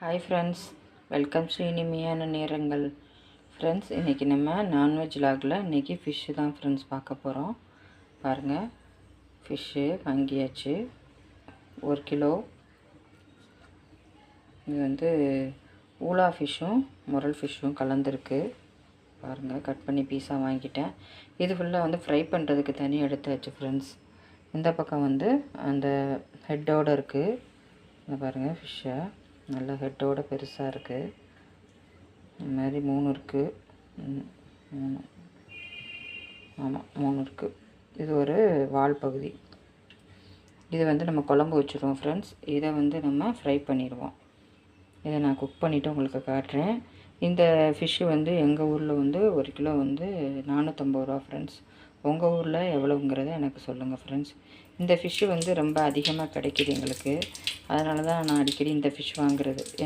Hi friends welcome Sri இனிமையான நேரங்கள். Friends இன்றைக்கி நம்ம நான்வெஜ் லாகில் இன்றைக்கி ஃபிஷ்ஷு தான் ஃப்ரெண்ட்ஸ் பார்க்க போகிறோம் பாருங்கள் ஃபிஷ்ஷு வாங்கியாச்சு. ஒரு கிலோ. இது வந்து ஊலா ஃபிஷ்ஷும் முரல் ஃபிஷ்ஷும் கலந்துருக்கு. பாருங்கள் கட் பண்ணி பீஸாக வாங்கிட்டேன். இது ஃபுல்லாக வந்து ஃப்ரை பண்ணுறதுக்கு தனி எடுத்தாச்சு ஃப்ரெண்ட்ஸ் இந்த பக்கம் வந்து அந்த ஹெட்டோடு இருக்குது இந்த பாருங்கள் ஃபிஷ்ஷை நல்ல ஹெட்டோட பெருசாக இருக்குது இந்த மாதிரி மூணு இருக்குது ம், மூணு. ஆமாம் மூணு இருக்குது இது ஒரு வால் பகுதி. இது வந்து நம்ம குழம்பு வச்சுருவோம் ஃப்ரெண்ட்ஸ் இதை வந்து நம்ம ஃப்ரை பண்ணிடுவோம். இதை நான் குக் பண்ணிவிட்டு உங்களுக்கு காட்டுறேன். இந்த ஃபிஷ்ஷு வந்து எங்கள் ஊரில் வந்து ஒரு கிலோ வந்து நானூற்றம்பது ரூபா ஃப்ரெண்ட்ஸ் உங்கள் ஊரில் எவ்வளோங்கிறத எனக்கு சொல்லுங்கள் ஃப்ரெண்ட்ஸ் இந்த ஃபிஷ்ஷு வந்து ரொம்ப அதிகமாக கிடைக்கிது எங்களுக்கு. அதனால தான் நான் அடிக்கடி இந்த ஃபிஷ் வாங்குறது.